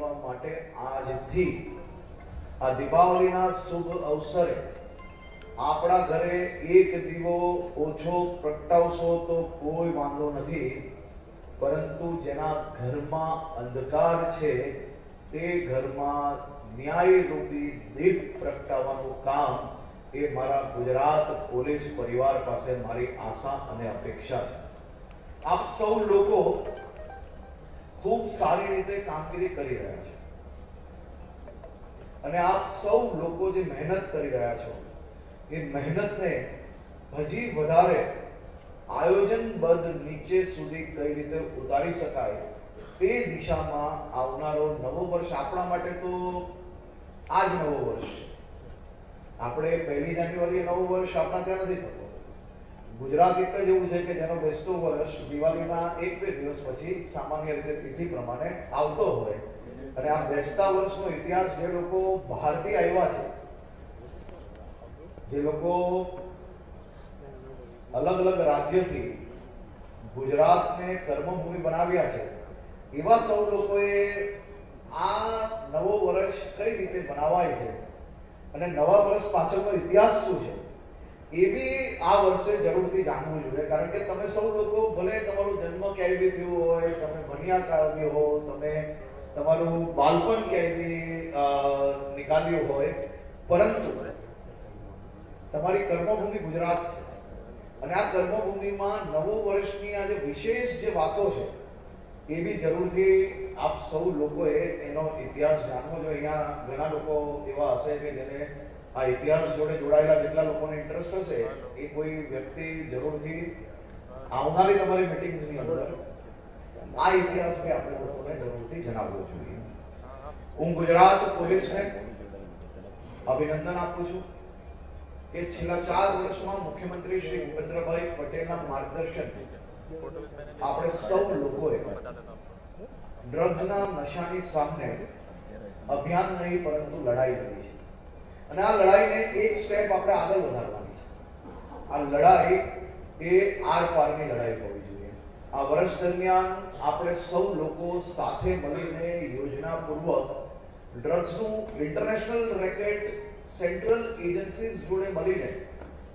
કરવા માટે આજથી આ દીપાવલીના શુભ અવસરે આપણા ઘરે એક દીવો ઓછો પ્રગટાવશો તો કોઈ વાંધો નથી, પરંતુ જેના ઘરમાં અંધકાર છે, તે ઘરમાં ન્યાયરૂપી દીપ પ્રગટાવવાનું કામ એ મારા ગુજરાત પોલીસ પરિવાર પાસે મારી આશા અને અપેક્ષા છે. આપ સૌ લોકો ખૂબ સારી રીતે કામગીરી કરી રહ્યા છે. અને આપ સૌ લોકો જે મહેનત કરી રહ્યા છો, એ મહેનતને હજી વધારે આયોજનબદ્ધ નીચે સુધી કઈ રીતે ઉતારી શકાય તે દિશામાં આવનારો નવો વર્ષ આપણા માટે તો આ જ નવો વર્ષ છે. આપણે પહેલી જાન્યુઆરીએ નવો વર્ષ આપણા ત્યાં નથી થતો. ગુજરાત એક જ એવું છે કે જેનો બેસતો વર્ષ દિવાળીના એક બે દિવસ પછી સામાન્ય રીતે તિથિ પ્રમાણે આવતો હોય. અને આ બેસતા વર્ષનો ઇતિહાસ જે લોકો બહારથી આવ્યા છે, જે લોકો અલગ અલગ રાજ્યથી ગુજરાતને કર્મભૂમિ બનાવ્યા છે, એવા સૌ લોકોએ આ નવો વર્ષ કઈ રીતે બનાવાય છે? અને નવા વર્ષ પાછળનો ઇતિહાસ શું છે? એ બી આ વર્ષે જરૂરથી જાણવું જોઈએ. કારણ કે તમે સૌ લોકો, ભલે તમારું જન્મ ક્યાંય બી થયું હોય, તમે ભણ્યા બી હો, તમે તમારું બાળપણ ક્યાંય બી નીકાળ્યું હોય, પરંતુ તમારી કર્મભૂમિ ગુજરાત છે. અને આ કર્મભૂમિમાં નવો વર્ષની આ જે વિશેષ જે વાતો છે, એ બી જરૂરથી આપ સૌ લોકોએ એનો ઇતિહાસ જાણવો જોઈએ. અહીંયા ઘણા લોકો એવા હશે કે જેને આ ઇતિહાસ જોડે જોડાયેલા જેટલા લોકોને ઇન્ટરેસ્ટ હશે, એ કોઈ વ્યક્તિ જરૂરથી આવનારી તમારી મિટિંગ્સની અંદર આ ઇતિહાસ બી આપણે લોકોને જરૂરથી જણાવવો જોઈએ. હું ગુજરાત પોલીસને અભિનંદન આપું છું કે છેલ્લા ચાર વર્ષમાં મુખ્યમંત્રી શ્રી ભૂપેન્દ્રભાઈ પટેલના માર્ગદર્શન આપણે સૌ લોકોએ ડ્રગ્સના નશાની સામે અભિયાન નહીં, પરંતુ લડાઈ લડી છે. અને આ લડાઈને એક સ્ટેપ આપણે આગળ વધારવાની છે. આ લડાઈ એ આર પારની લડાઈ હોવી જોઈએ. આ વર્ષ દરમિયાન આપણે સૌ લોકો સાથે મળીને યોજનાપૂર્વક ડ્રગ્સનું ઇન્ટરનેશનલ રેકેટ સેન્ટ્રલ એજન્સીઝ જોડે મળીને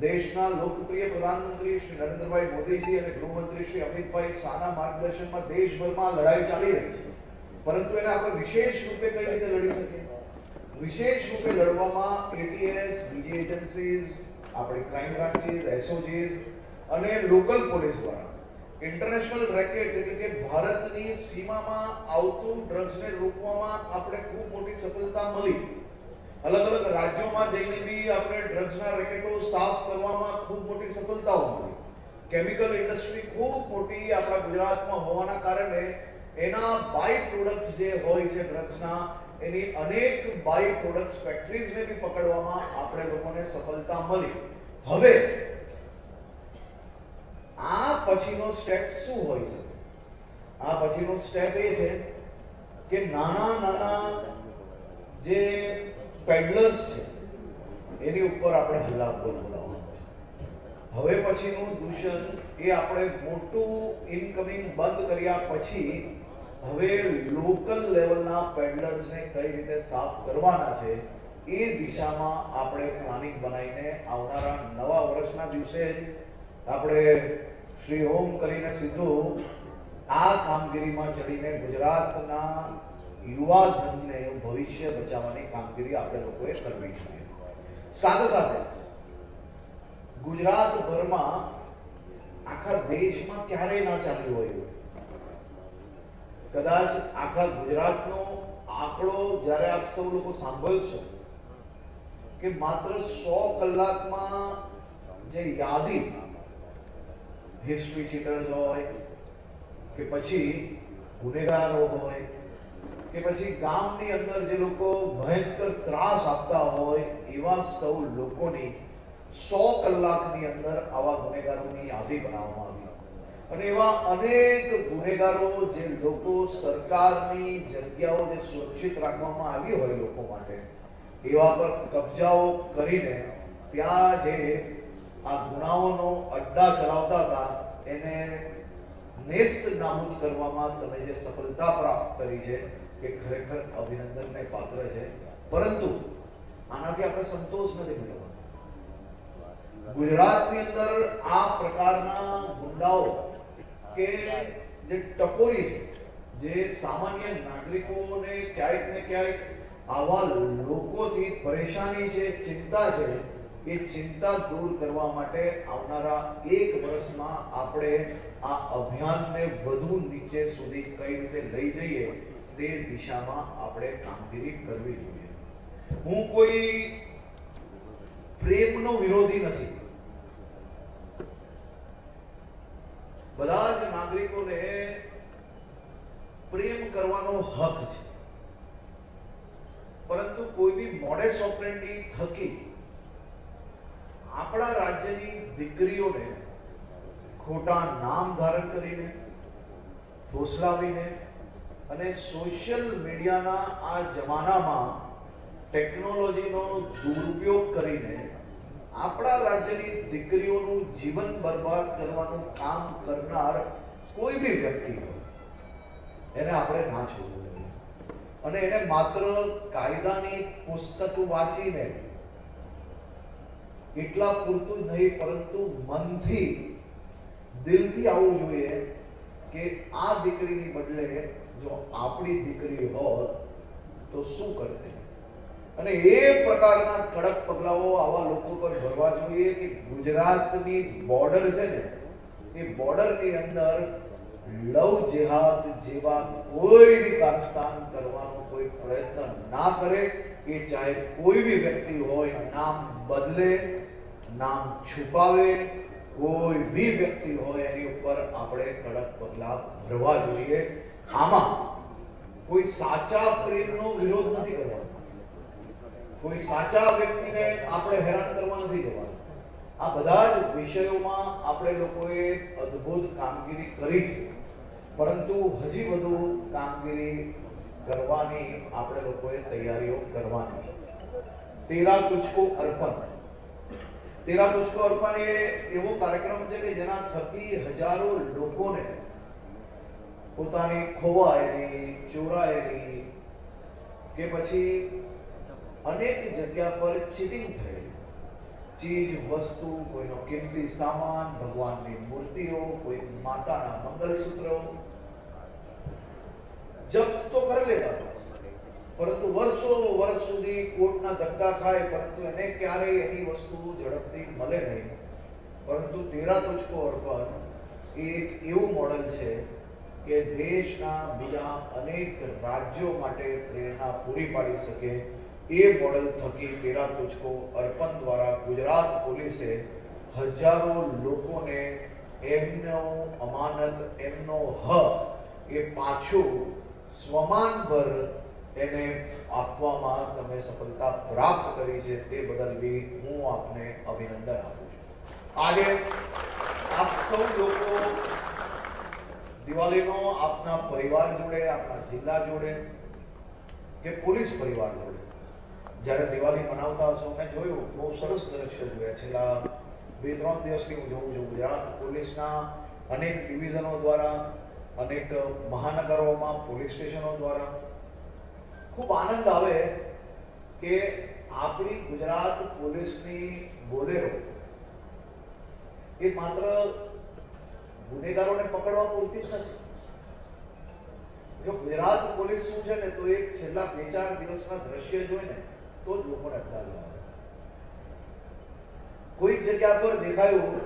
દેશના લોકપ્રિય પ્રધાનમંત્રી શ્રી નરેન્દ્રભાઈ મોદીજી અને ગૃહમંત્રી શ્રી અમિતભાઈ શાહના માર્ગદર્શનમાં દેશભરમાં લડાઈ ચાલી રહી છે. પરંતુ એને આપણે વિશેષ રૂપે કઈ રીતે લડી શકીએ? વિશેષ રૂપે લડવામાં એટીએસ બીજી એજન્સીઝ આપણી ક્રાઇમ બ્રાન્ચીસ એસઓજીસ અને લોકલ પોલીસ દ્વારા. ઇન્ટરનેશનલ રેકેટ્સ એટલે કે ભારતની સીમામાં આવતું ડ્રગ્સને રોકવામાં આપણે ખૂબ મોટી સફળતા મળી. અલગ અલગ રાજ્યોમાં જઈને બી આપણે ડ્રગ્સના રેકેટો સાફ કરવામાં ખૂબ મોટી સફળતાઓ મળી. કેમિકલ ઇન્ડસ્ટ્રી ખૂબ મોટી આપણા ગુજરાતમાં હોવાના કારણે એના બાય પ્રોડક્ટ્સ જે હોય છે ડ્રગ્સના એની અનેક બાય પ્રોડક્ટ ફેક્ટરીઝને બી પકડવામાં આપણે લોકોને સફળતા મળી. હવે, આ પછીનો સ્ટેપ શું હોય છે? આ પછીનો સ્ટેપ એ છે કે નાના નાના જે પેડલર્સ છે, એની ઉપર આપણે હલ્લાબોલ બોલાવવાનો હવે પછીનું દૂષણ એ આપણે મોટું ઇનકમિંગ બંધ કર્યા પછી હવે લોકલ લેવલના પેડલર્સને કઈ રીતે સાફ કરવાના છે, એ દિશામાં આપણે પ્લાનિંગ બનાવીને આવનારા નવા વર્ષના દિવસે આપણે શ્રી હોમ કરીને સીધું આ કામગીરીમાં ચડીને ગુજરાતના યુવા ધનને ભવિષ્ય બચાવવાની કામગીરી આપણે લોકોએ કરવી જોઈએ સાથે સાથે ગુજરાતભરમાં આખા દેશમાં ક્યારેય ના ચાલ્યું હોય. કદાચ આખા ગુજરાતનો આંકડો જ્યારે આપ સૌ લોકો સાંભળશો, કે માત્ર સો કલાકમાં જે યાદી હિસ્ટ્રી ચીટર્સ હોય, કે પછી ગુનેગારો હોય, કે પછી ગામની અંદર જે લોકો ભયંકર ત્રાસ આપતા હોય, એવા સૌ લોકોની સો કલાકની અંદર આવા ગુનેગારોની યાદી બનાવવામાં આવી. અને એવા અનેક ગુનેગારો જે લોકો સરકારની જગ્યાઓ જે સુરક્ષિત રાખવામાં આવી હોય લોકો માટે, એવા પર કબજાઓ કરીને ત્યાં જે આ ગુનાઓનો અડ્ડા ચલાવતા હતા, એને નેસ્ત નાબૂદ કરવામાં તમે જે સફળતા પ્રાપ્ત કરી છે, એ ખરેખર અભિનંદનને પાત્ર છે. પરંતુ આનાથી આપણે સંતોષ નથી મેળવવાનો. ગુજરાતની અંદર આ પ્રકારના ગુંડાઓ કે જે ટકોરી છે, જે સામાન્ય નાગરિકોને ક્યાંક ને ક્યાંક આવા લોકોથી પરેશાની છે, ચિંતા છે, એ ચિંતા દૂર કરવા માટે આવનારા એક વર્ષમાં આપણે આ અભિયાનને વધુ નીચે સુધી કઈ રીતે લઈ જઈએ તે દિશામાં આપણે કામગીરી કરવી જોઈએ. હું કોઈ પ્રેમનો વિરોધી નથી. બધા જ નાગરિકોને પ્રેમ કરવાનો હક છે. પરંતુ કોઈ બી મોડેસ ઓપરેન્ડી થકી આપણા રાજ્યની દીકરીઓને ખોટા નામ ધારણ કરીને, ફોસલાવીને અને સોશિયલ મીડિયાના આ જમાનામાં ટેકનોલોજીનો દુરુપયોગ કરીને આપણા રાજ્યની દીકરીઓનું જીવન બરબાદ કરવાનું કામ કરનાર કોઈ બી વ્યક્તિ એને આપણે ના છોડવું જોઈએ. અને એને માત્ર કાયદાની પુસ્તક વાંચીને એટલા પૂરતું નહીં, પરંતુ મનથી, દિલથી આવવું જોઈએ કે આ દીકરીની બદલે જો આપણી દીકરી હોત તો શું કરતે? અને એ પ્રકારના કડક પગલાઓ આવા લોકો પર ભરવા જોઈએ કે ગુજરાતની બોર્ડર છે ને, એ બોર્ડરની અંદર લવ જેહાદ જેવા કોઈ બી કારસ્તાન કરવાનો કોઈ પ્રયત્ન ના કરે, એ ચાહે કોઈ બી વ્યક્તિ હોય, નામ બદલે, નામ છુપાવે, કોઈ બી વ્યક્તિ હોય એની ઉપર આપણે કડક પગલા ભરવા જોઈએ. આમાં કોઈ સાચા પ્રેમનો વિરોધ નથી કરવાનો. કોઈ સાચા વ્યક્તિને આપણે હેરાન કરવા નથી જવાનું આ બધા જ વિષયોમાં આપણે લોકોએ અદ્ભુત કામગીરી કરી છે. પરંતુ હજી વધુ કામગીરી કરવાની આપણે લોકોએ તૈયારીઓ કરવાની છે. તેરા તુચકો અર્પણ. તેરા તુચકો અર્પણ એ એવો કાર્યક્રમ છે કે જેના થકી હજારો લોકોને પોતાની ખોવાયેલી, ચોરાયેલી કે પછી અનેક જગ્યા પર ચીટિંગ થયેલી ચીજ, વસ્તુ, કોઈનો કિંમતી સામાન, ભગવાનની મૂર્તિઓ કોઈ માતાના મંગલસૂત્રો. જપ્ત તો કરી લેતા પરંતુ વર્ષો, વર્ષ સુધી કોર્ટના ધક્કા ખાય, પરંતુ એને ક્યારેય એની વસ્તુ ઝડપથી મળે નહીં. પરંતુ તેરા તુચકો અર્પણ એક એવું મોડલ છે કે દેશના બીજા અનેક રાજ્યો માટે પ્રેરણા પૂરી પાડી શકે એ મોડલ થકી તેરા તુજકો અર્પણ દ્વારા ગુજરાત પોલીસે હજારો લોકોને એમનો અમાનત, એમનો હક એ પાછું સ્વમાનભર એને આપવામાં તમે સફળતા પ્રાપ્ત કરી છે તે બદલ બી હું આપને અભિનંદન આપું છું. આજે આપ સૌ લોકો દિવાળીનો આપના પરિવાર જોડે, આપના જિલ્લા જોડે કે પોલીસ પરિવાર જોડે જ્યારે દિવાળી મનાવતા હશો, મેં જોયું, બહુ સરસ દ્રશ્ય જોયા. છેલ્લા બે, ત્રણ દિવસથી હું જોઉં છું ગુજરાત પોલીસના અનેક ડિવિઝનો દ્વારા, અનેક મહાનગરોમાં, પોલીસ સ્ટેશનો દ્વારા. ખૂબ આનંદ આવે કે આપણી ગુજરાત પોલીસની બોલેરો એ માત્ર ગુનેગારોને પકડવા પૂરતી જ નથી. જો ગુજરાત પોલીસ શું છે ને, તો એક છેલ્લા બે, ચાર દિવસના દ્રશ્ય જોઈને તો જ લોકોને અંદાજ જગ્યા પર દેખાયું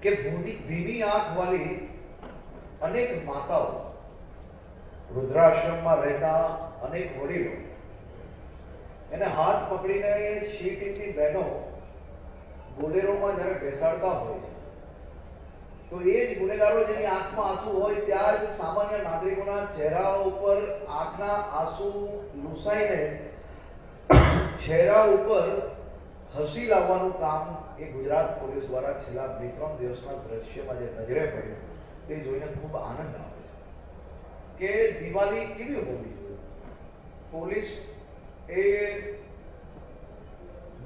કે ભૂની ભીની આંખ વાળી અનેક માતાઓ રુદ્રાશ્રમમાં રહેતા અનેક વડીલો, એને હાથ પકડીને શી ટીમની બહેનો બોલેરોમાં જ્યારે બેસાડતા હોય છે. તો એ જ ગુનેગારો જેની આંખમાં આંસુ હોય ત્યાં જ સામાન્ય નાગરિકોના ચહેરા ઉપર આંખના આંસુ લૂસાઈને ચહેરા ઉપર હસી લાવવાનું કામ એ ગુજરાત પોલીસ દ્વારા છેલ્લા બે ત્રણ દિવસના દ્રશ્યમાં જે નજરે પડ્યું, તે જોઈને ખૂબ આનંદ આવે છે કે દિવાળી કેવી હોવી? જોઈએ પોલીસ એ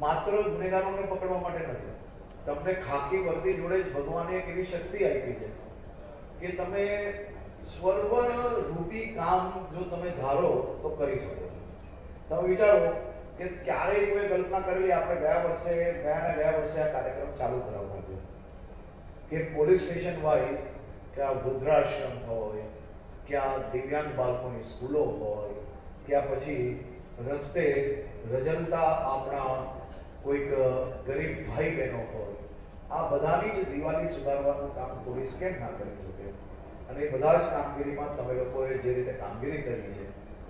માત્ર ગુનેગારોને પકડવા માટે નથી તમને ખાકી વર્દી જોડે જ ભગવાને એક એવી શક્તિ આપી છે કે તમે સ્વર્વ રૂપી કામ જો તમે ધારો તો કરી શકો તમે વિચારો કે ક્યારેય કોઈ કલ્પના કરેલી આપણે ગયા વર્ષે ગયા ને ગયા વર્ષે આ કાર્યક્રમ ચાલુ કરવા હતો કે પોલીસ સ્ટેશન વાઇઝ કે આ વૃદ્ધાશ્રમ હોય, કે આ દિવ્યાંગ બાળકોની સ્કૂલો હોય, કે આ પછી રસ્તે રજલતા આપણા કોઈક ગરીબ ભાઈ બહેનો હોય, આ બધાની જ દિવાળી સુધારવાનું કામ પોલીસ કેમ ના કરી શકે? અને એ બધા જ કામગીરીમાં તમે લોકોએ જે રીતે કામગીરી કરી છે,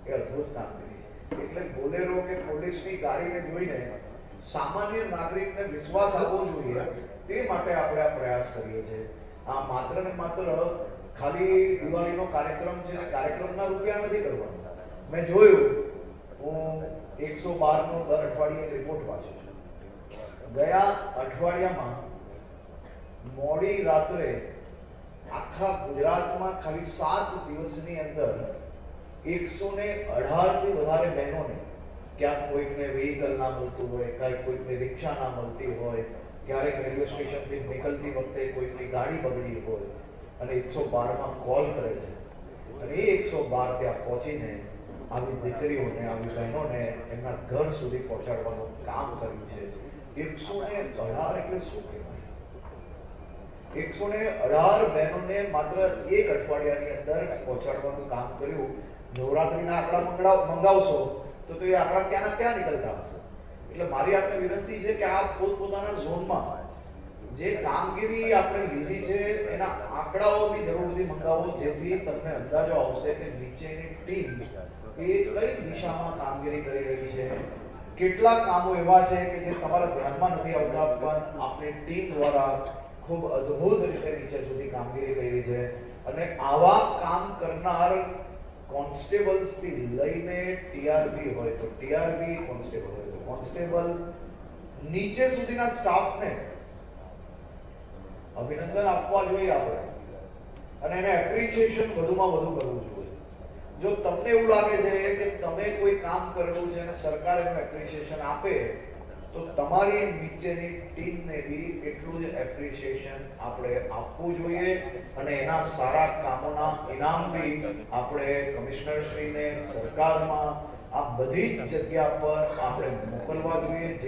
એ અદ્ભુત કામગીરી છે. એટલે બોલેરો કે પોલીસની ગાડીને જોઈને સામાન્ય નાગરિકને વિશ્વાસ આવવો જોઈએ, તે માટે આપણે આ પ્રયાસ કરીએ છીએ. આ માત્ર ને માત્ર ખાલી દિવાળીનો કાર્યક્રમ છે અને કાર્યક્રમના રૂપિયા નથી કરવાનો. મેં જોયું, હું એકસો બારનો દર અઠવાડિયે રિપોર્ટ વાંચું છું. ગયા અઠવાડિયામાં મોડી રાત્રે આખા ગુજરાતમાં ખાલી સાત દિવસની અંદર એકસો ને અઢારથી વધારે બહેનોને ક્યાંક કોઈકને વ્હીકલ ના મળતું હોય ક્યાંક કોઈકને રિક્ષા ના મળતી હોય, ક્યારેક રેલવે સ્ટેશનથી નીકળતી વખતે કોઈકની ગાડી બગડી હોય અને એકસો બારમાં કોલ કરે છે. અને એ એકસો બાર ત્યાં પહોંચીને આવી દીકરીઓને, આવી બહેનોને એમના ઘર સુધી પહોંચાડવાનું કામ કર્યું છે. મારી આપને વિનંતી છે કે આપ પોતપોતાના ઝોનમાં જે કામગીરી આપણે લીધી છે, એના આંકડાઓ બી જરૂરથી મંગાવો, જેથી તમને અંદાજો આવશે કે નીચેની ટીમ એ કઈ દિશામાં કામગીરી કરી રહી છે. કેટલા કામો એવા છે કે જે તમારા ધ્યાનમાં નથી આવતા, પણ આપણી ટીમ દ્વારા ખૂબ અદ્ભુત રીતે નીચે સુધી કામગીરી કરી છે. અને આવા કામ કરનાર કોન્સ્ટેબલ્સથી લઈને ટીઆરબી હોય તો ટીઆરબી, કોન્સ્ટેબલ હોય તો કોન્સ્ટેબલ, નીચે સુધીના સ્ટાફને અભિનંદન આપવા જોઈએ આપણે. અને એને એપ્રિસિએશન વધુમાં વધુ કરવું જોઈએ. જો તમને એવું લાગે છે કે તમે કોઈ કામ કરેલું છે અને સરકાર એનું એપ્રિસિએશન આપે, તો તમારી નીચેની ટીમને બી એટલું જ એપ્રિસિએશન આપણે આપવું જોઈએ અને એના સારા કામોના ઇનામ બી આપણે કમિશનરશ્રીને સરકારમાં આ બધી જ જગ્યા પર આપણે મોકલવા જોઈએ.